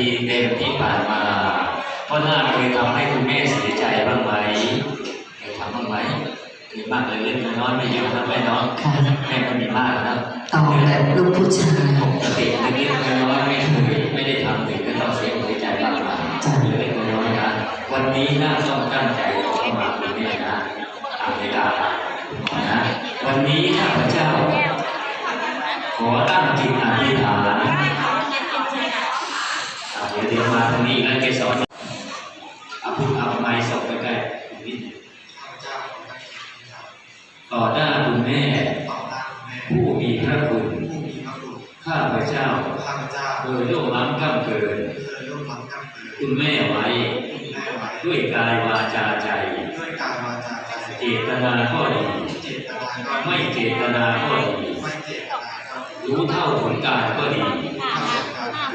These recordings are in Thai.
ปีเต็มที่ผ่านมาพ่อหน้าเคยทำให้คุณแม่เสียใจบ้างไหมเคยทำบ้างไหมมีมากเลยเล็กน้อยไม่เยอะนะแม่เนาะค่ะแม่ก็มีมากนะต่อแบบลูกผู้ชายปกติเล็กๆน้อยๆไม่เคยไม่ได้ทำถึงก็ต้องเสียใจบ้างนะเล็กๆน้อยๆนะวันนี้น่าต้องตั้งใจขอเข้ามาคุณแม่นะตามเวลานะวันนี้ข้าพเจ้า ขอตั้งจิตอธิษฐานอะ เดี๋ยวเดี๋ยวมาทางนี้แล้วเกสรเอาพูดเอาไม้ส่งไปใกล้ๆนิดข้าพเจ้าขอตั้งจิตอธิษฐานต่อหน้าคุณแม่ผู้มีพระคุณผู้มีพระคุณข้าพเจ้าเจ้าโดยร่วมล้ำก้ำเกินเคยร่วมรัมเกิดคุณแม่ไว้ ด้วยกายวาจาใจ เจตนาก็ดีเจตนาก็ไม่เจตนาก็ดีไม่เจตนดีรู้เท่าถึงการก็ดี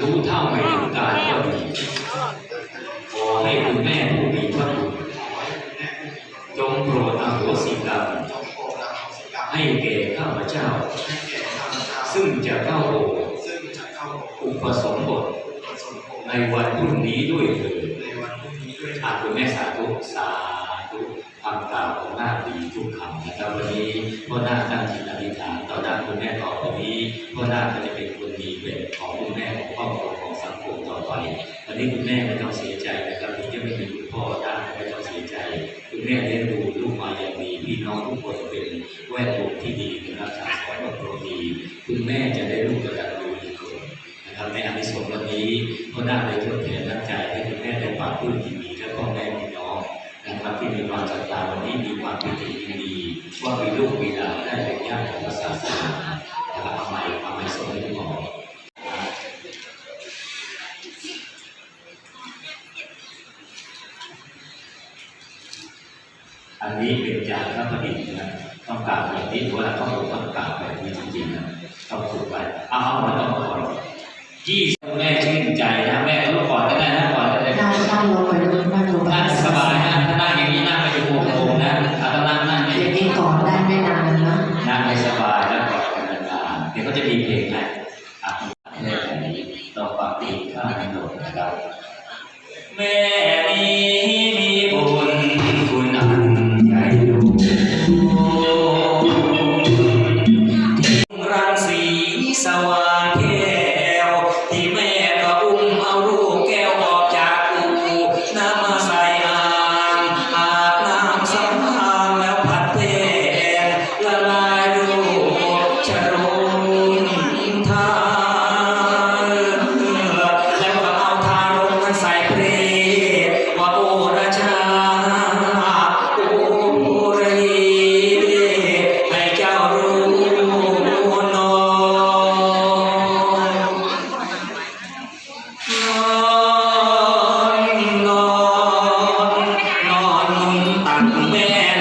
รู้เท่าไม่ถึงการก็ดีขอให้คุณแม่ผู้มีพระคุณจงโปรดอโหสิกรรมจงโหสิกรรมให้แก่ข้าพเจ้าให้แก่ข้าพเจ้า ซึ่งจะเข้าโบอุปสมบทในวันพรุ่งนี้ด้วยเถิดอาคุณแม่สาธุสาธุ ทำกล่าวของหน้าดีทุกคำนะครับวันนี้พ่อหน้าตั้งจิตอธิษฐานต่อหน้าคุณแม่ต่อไปนี้พ่อหน้าก็จะเป็นคนดีเป็นของคุณแม่ของครอบครัวของสังคมต่อไปวันนี้คุณแม่ไม่ต้องเสียใจนะครับที่จะไม่มีคุณพ่อได้าไม่ต้องเสียใจ คุณแม่เลี้ยงดูลูกมาอย่างดีพี่น้องทุกคนเป็นแวดวงที่ดีนะครับสังสอนอบรมดีคุณแม่จะได้ลูกกระดับดูอีกคนนะครับในอานิสงส์วันนี้ก็น่าได้ทดแทนน้ำใจให้คุณแม่ได้ปากพื้นที่มีและพ่อแม่ นะครับที่มีความศรัทธาวันนี้มีความปิติยินดี ว่ามีลูกมีหลานได้เป็นญาติของพระศาสนานะครับเอาใหม่เอาใหม่ส่งให้คุณหมออันนี้เป็นจานพระประดิษฐ์นะต้องกราบแบบนี้เพราะว่าต้องต้องกราบแบบนี้จริงๆนะต้องฝึกไปเอาเอามาต้องก่อนยี่ I'm a mẹ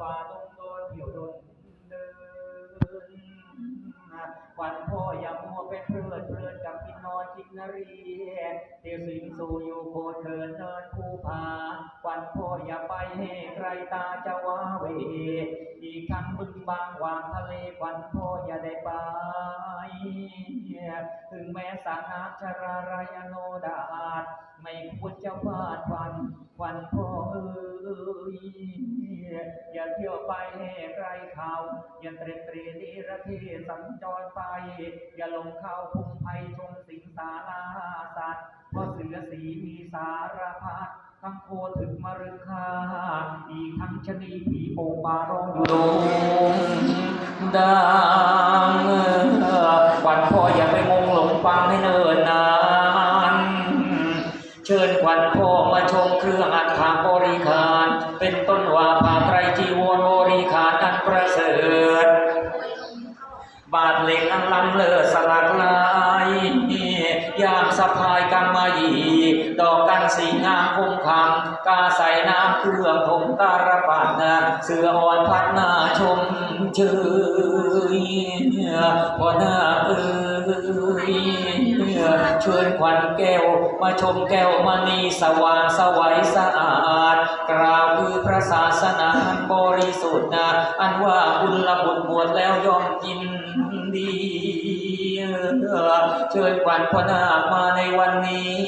บุกป่าฝ่าดงดนเที่ยวดนเดินวันพ่ออย่ามัวเป็นเพลิดเพลินกับกินนอนกินนรีเที่ยวสิงสู่อยู่โคเทินเนินภูผาวันพ่ออย่าไปให้ใครตาจะว้าเวอีกทั้งบึงบางวางทะเลวันพ่ออย่าได้ไปถึงแม้สานาชรารายโนดาษไม่ควรจะพลาดวันวันพ่อเอ้ย อย่าเที่ยวไปให้ใครเขาอย่าเตรตรีนิระเทสัญจรไป อย่าลงเข้าพุ่งภัยชมสิงสาราสัตว์เพราะเสือสีมีสารพัดทั้งโคถึงมรึคาอีกทั้งชนีผีโป่งปลาร้องอยู่ดงดังวันพ่ออย่าไปงงหลงฟังให้เนิ่นนานเชิญควันพ่อมาชมเครื่องอัฐบริขาร เป็นต้นว่าผ่าไตรจีวรบริขารอันประเสริฐบาทเหล็กอันล้ำเลิศ พายกำมะหยี่ดอกกันสีงามคงคำกาใส่น้ำเครื่องผมตาระบาดนเสืออ่อนพัดหน้าชมเชยพอหน้าเอ้ยเชิญควันแก้วมาชมแก้วมณีสว่างสวัยสะอาดกล่าวคือพระศาสนาบริสุทธิ์นะอันว่าบุญละบุญบวชแล้วย่อมกินดี เชิญขวัญพนาคมาในวันนี้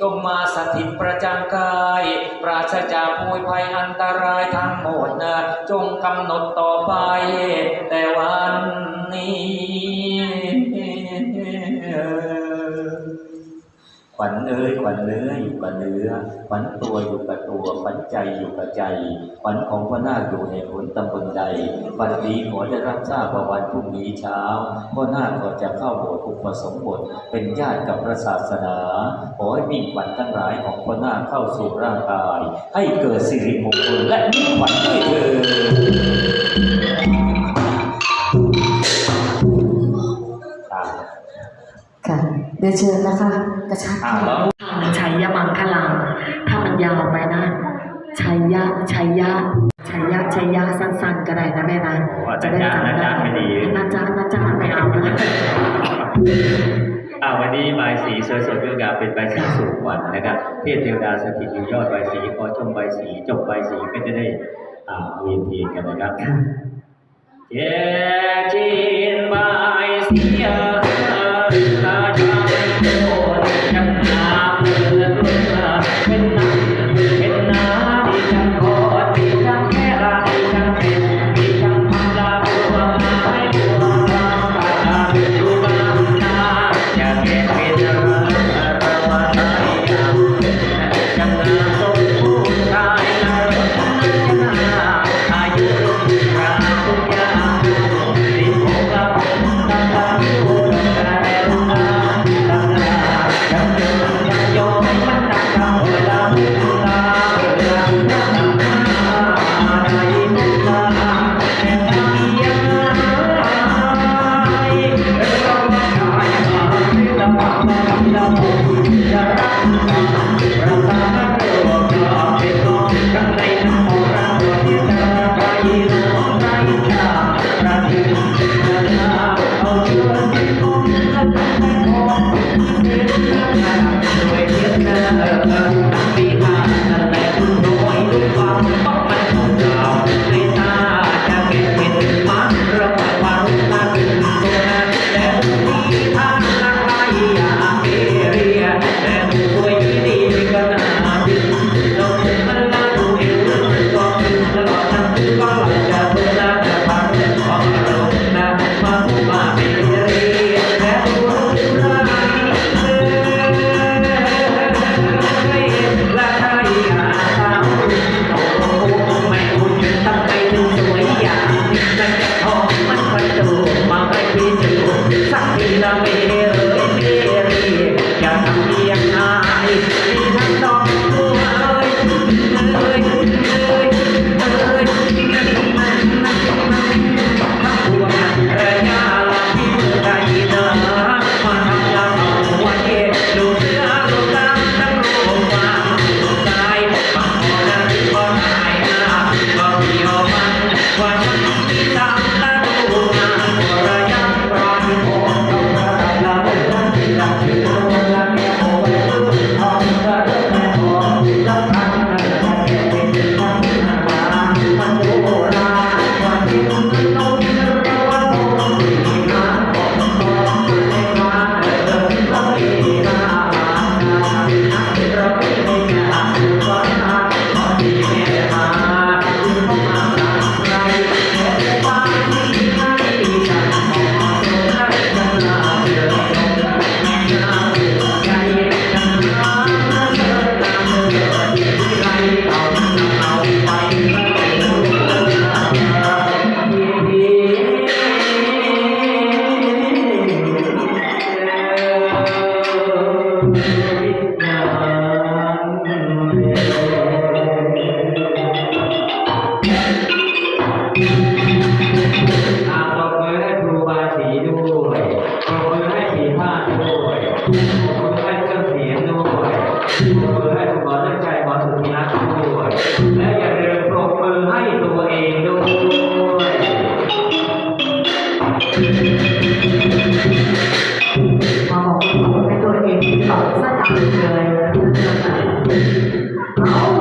ก็มาสถิตประจำกาย ปราศจากภูยภัยอันตรายทั้งหมดนะจงกำหนดต่อไป แต่วันนี้ ขวัญเอ้ยขวัญเนื้ออยู่กับเนื้อขวัญตัวอยู่กับตัวขวัญใจอยู่กับใจขวัญของพ่อนาคอยู่ในผลตำบลใดวันนี้ขอได้รับทราบว่าวันพรุ่งนี้เช้าพ่อนาคก็จะเข้าโบสถ์อุปสมบทเป็นญาติกับพระศาสนาขอให้มีขวัญทั้งหลายของพ่อนาคเข้าสู่ร่างกาย ให้เกิดสิริมงคลและมีขวัญด้วยเถิด เดี๋ยวเชิญนะคะกระชับอ่าแล้ว ชัยยะมังคลาถ้ามันยาวไปนะชัยยะชัยยะชัยยะชัยยะสั้นๆก็ได้นะแม่นะว่าจะจ้านะจ้าไม่ดีนะจ๊ะนะจ๊ะไม่เอานะอ่าวันนี้ใบายสีสวยสดงดงามเป็นใบายสีสุขวัญนะครับ เทพเทวดาสถิตอยู่ยอดใบายสีพอชมใบายสีจบใบายสีก็จะได้อ่าเวียนเทียนกันนะครับเย้จีนใบายสี Oh.